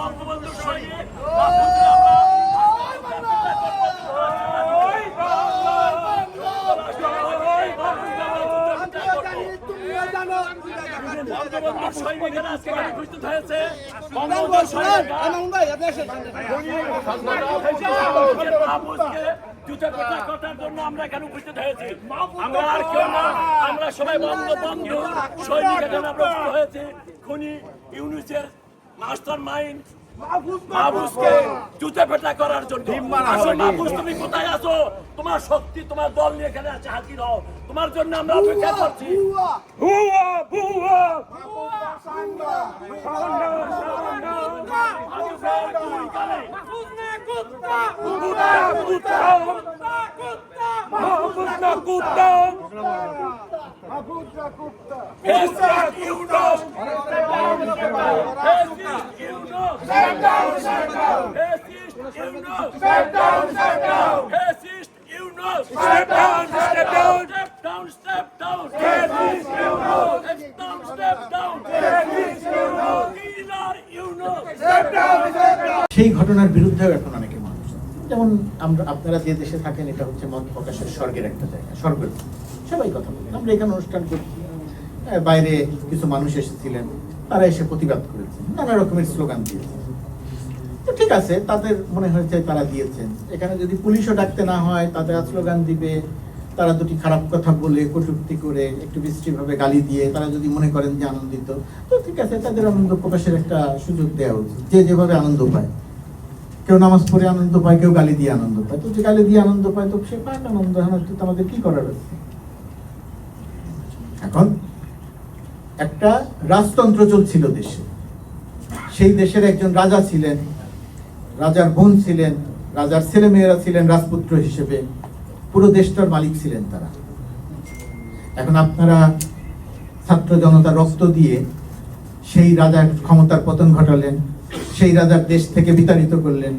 সৈনিক বঙ্গবন্ধুর হয়েছে বঙ্গবন্ধুর জন্য আমরা এখানে উপস্থিত হয়েছি আমরা কেউ আমরা সবাই বঙ্গবন্ধু। সৈনিক এখানে আমরা উপস্থিত খুনি ইউনিসের মাস্টার মাইন্ড মাহফুজকে জুতা পেটা করার জন্য। আসো মাহফুজ তুমি কোথায় আছো? তোমার শক্তি তোমার দল নিয়ে এখানে আছে হাজির হও। তোমার জন্য আমরা অপেক্ষা করছি। হুয়া বুয়া Step down, step down, step down, step down. Step down, step down. Killer Yunus. Step down. সেই ঘটনার বিরুদ্ধেও এখন অনেকে মানুষ যেমন আমরা আপনারা যে দেশে থাকেন এটা হচ্ছে মত প্রকাশের স্বর্গের একটা জায়গা স্বর্গের সবাই কথা বলেন আমরা এখানে অনুষ্ঠান করছি বাইরে কিছু মানুষ এসেছিলেন তারা এসে প্রতিবাদ করেছেন নানা রকমের স্লোগান দিয়েছেন ঠিক আছে, তাদের মনে হয়েছে তারা দিয়েছেন। এখানে যদি পুলিশও ডাকতে না হয়, তাদের স্লোগান দিবে, তারা দুটি খারাপ কথা বলে, কটূক্তি করে, একটু বিশ্রীভাবে গালি দিয়ে, তারা যদি মনে করেন যে আনন্দিত, তো ঠিক আছে, তাদের আনন্দ প্রকাশের একটা সুযোগ দেওয়া উচিত, যে যেভাবে আনন্দ পায়। কেউ নামাজ পড়ে আনন্দ পায়, কেউ গালি দিয়ে আনন্দ পায়। তো যে গালি দিয়ে আনন্দ পায়, তো সে পায় আনন্দ হ্যাঁ তো আমাদের কি করার আছে? এখন একটা রাজতন্ত্র চলছিল দেশে। সেই দেশের একজন রাজা ছিলেন রাজার বোন ছিলেন, রাজার ছেলে মেয়েরা ছিলেন রাজপুত্র হিসেবে। পুরো দেশটার মালিক ছিলেন তারা। এখন আপনারা ছাত্র জনতা রক্ত দিয়ে সেই রাজার ক্ষমতার পতন ঘটালেন, সেই রাজার দেশ থেকে বিতাড়িত করলেন।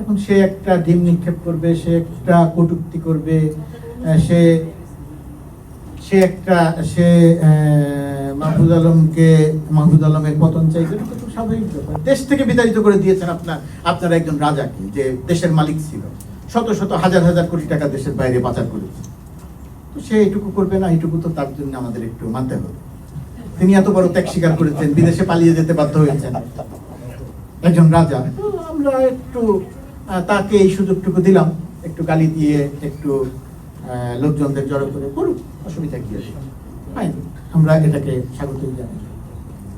এখন সে একটা ডিম নিক্ষেপ করবে, সে একটা কটূক্তি করবে, সে সে একটা, সে মাহফুজ আলমকে, মাহফুজ আলমের পতন চাইছে এটা খুব স্বাভাবিক ব্যাপার। দেশ থেকে বিতাড়িত করে দিয়েছেন আপনার আপনার একজন রাজাকে, যে দেশের মালিক ছিল। শত শত, হাজার হাজার কোটি টাকা দেশের বাইরে পাচার করেছে। তো সে এটুকু করবে না, এটুকু তো তার জন্য আমাদের একটু মানতে হবে। তিনি এত বড় ত্যাগ স্বীকার করেছেন, বিদেশে পালিয়ে যেতে বাধ্য হয়েছেন। একজন রাজা। আমরা একটু তাকে এই সুযোগটুকু দিলাম। একটু গালি দিয়ে, একটু লোকজনদের জড়ো করে। করুক। অসুবিধা কি আছে? আমরা এটাকে স্বাগত জানাই।